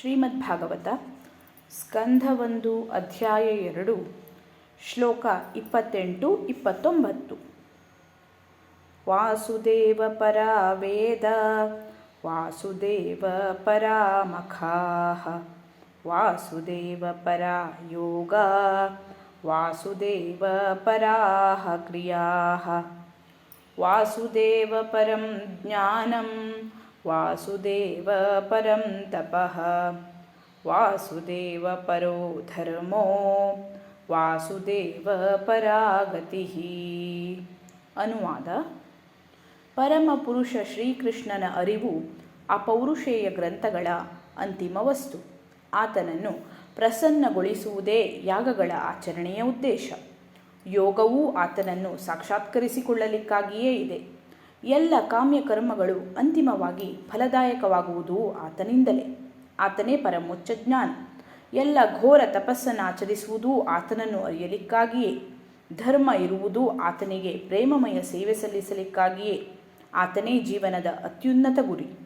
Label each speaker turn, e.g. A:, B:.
A: ಶ್ರೀಮದ್ ಭಾಗವತ ಸ್ಕಂಧ ಒಂದು ಅಧ್ಯಾಯ ಎರಡು, ಶ್ಲೋಕ ಇಪ್ಪತ್ತೆಂಟು ಇಪ್ಪತ್ತೊಂಬತ್ತು. ವಾಸುದೇವ ಪರ ವೇದ ವಾಸುದೇವ ಪರ ಮಖಾಹ ವಾಸುದೇವ ಪರ ಯೋಗ ವಾಸುದೇವ ಪರಾಹ ಕ್ರಿಯಾ ವಾಸುದೇವ ಪರಂ ಜ್ಞಾನಂ ವಾಸುದೇವ ಪರಂ ತಪಃ, ವಾಸುದೇವ ಪರೋ ಧರ್ಮೋ, ವಾಸುದೇವ ಪರಾಗತಿ. ಅನುವಾದ, ಪರಮ ಪುರುಷ ಶ್ರೀಕೃಷ್ಣನ ಅರಿವು ಅಪೌರುಷೇಯ ಗ್ರಂಥಗಳ ಅಂತಿಮ ವಸ್ತು. ಆತನನ್ನು ಪ್ರಸನ್ನಗೊಳಿಸುವುದೇ ಯಾಗಗಳ ಆಚರಣೆಯ ಉದ್ದೇಶ. ಯೋಗವೂ ಆತನನ್ನು ಸಾಕ್ಷಾತ್ಕರಿಸಿಕೊಳ್ಳಲಿಕ್ಕಾಗಿಯೇ ಇದೆ. ಎಲ್ಲ ಕಾಮ್ಯ ಕರ್ಮಗಳು ಅಂತಿಮವಾಗಿ ಫಲದಾಯಕವಾಗುವುದು ಆತನಿಂದಲೇ. ಆತನೇ ಪರಮೋಚ್ಚ ಜ್ಞಾನ ಎಲ್ಲ ಘೋರ ತಪಸ್ಸನ್ನು ಆಚರಿಸುವುದೂ ಆತನನ್ನು ಅರಿಯಲಿಕ್ಕಾಗಿಯೇ. ಧರ್ಮ ಇರುವುದು ಆತನಿಗೆ ಪ್ರೇಮಮಯ ಸೇವೆ ಸಲ್ಲಿಸಲಿಕ್ಕಾಗಿಯೇ. ಆತನೇ ಜೀವನದ ಅತ್ಯುನ್ನತ ಗುರಿ.